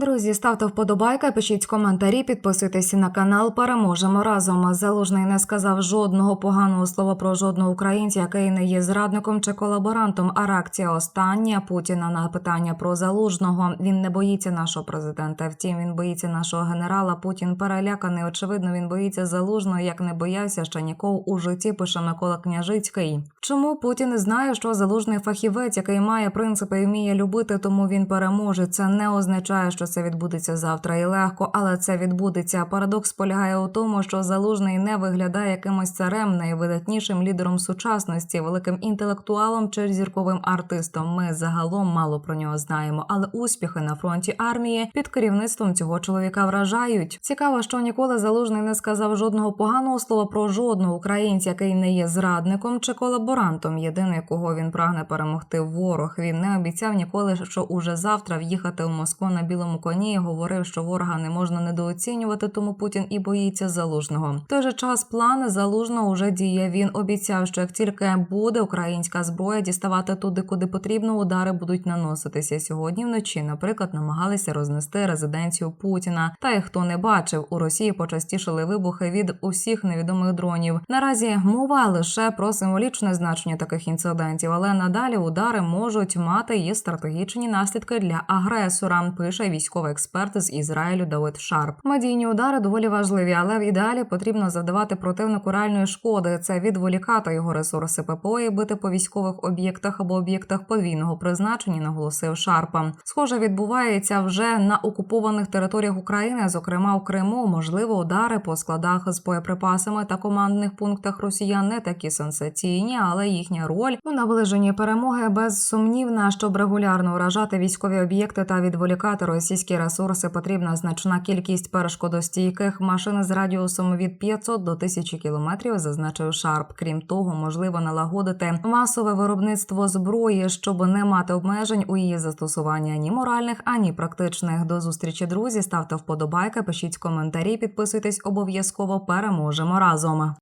Друзі, ставте вподобайки, пишіть коментарі, підписуйтесь на канал. Переможемо разом. Залужний не сказав жодного поганого слова про жодного українця, який не є зрадником чи колаборантом. А реакція остання Путіна на питання про залужного. Він не боїться нашого президента. Втім, він боїться нашого генерала. Путін переляканий. Очевидно, він боїться залужного, як не боявся ще нікого у житті. Пише Микола Княжицький. Чому Путін знає, що залужний фахівець, який має принципи і вміє любити, тому він переможе. Це не означає, що це відбудеться завтра і легко, але це відбудеться. Парадокс полягає у тому, що залужний не виглядає якимось царем, найвидатнішим лідером сучасності, великим інтелектуалом чи зірковим артистом. Ми загалом мало про нього знаємо, але успіхи на фронті армії під керівництвом цього чоловіка вражають. Цікаво, що ніколи залужний не сказав жодного поганого слова про жодного українця, який не є зрадником чи колаборантом. Єдиний, кого він прагне перемогти ворог. Він не обіцяв ніколи, що уже завтра в'їхати у Москву на білому коні. Говорив, що ворога не можна недооцінювати, тому Путін і боїться залужного. В той же час плани залужного уже діє. Він обіцяв, що як тільки буде українська зброя діставати туди, куди потрібно, удари будуть наноситися. Сьогодні вночі, наприклад, намагалися рознести резиденцію Путіна. Та й хто не бачив, у Росії почастішили вибухи від усіх невідомих дронів. Наразі мова лише про символічне значення таких інцидентів, але надалі удари можуть мати і стратегічні наслідки для агресора. Пише військовий експерт з Ізраїлю Давид Шарп. Медійні удари доволі важливі, але в ідеалі потрібно завдавати противнику реальної шкоди. Це відволікати його ресурси ППО і бити по військових об'єктах або об'єктах подвійного призначення, наголосив Шарпа. Схоже, відбувається вже на окупованих територіях України, зокрема у Криму. Можливо, удари по складах з боєприпасами та командних пунктах Росіян не такі сенсаційні, але їхня роль у наближенні перемоги безсумнівна, щоб регулярно вражати військові об'єкти та відволікати російські ресурси. Потрібна значна кількість перешкодостійких машин з радіусом від 500 до 1000 кілометрів, зазначив Шарп. Крім того, можливо налагодити масове виробництво зброї, щоб не мати обмежень у її застосуванні ані моральних, ані практичних. До зустрічі, друзі. Ставте вподобайки, пишіть коментарі, підписуйтесь обов'язково. Переможемо разом.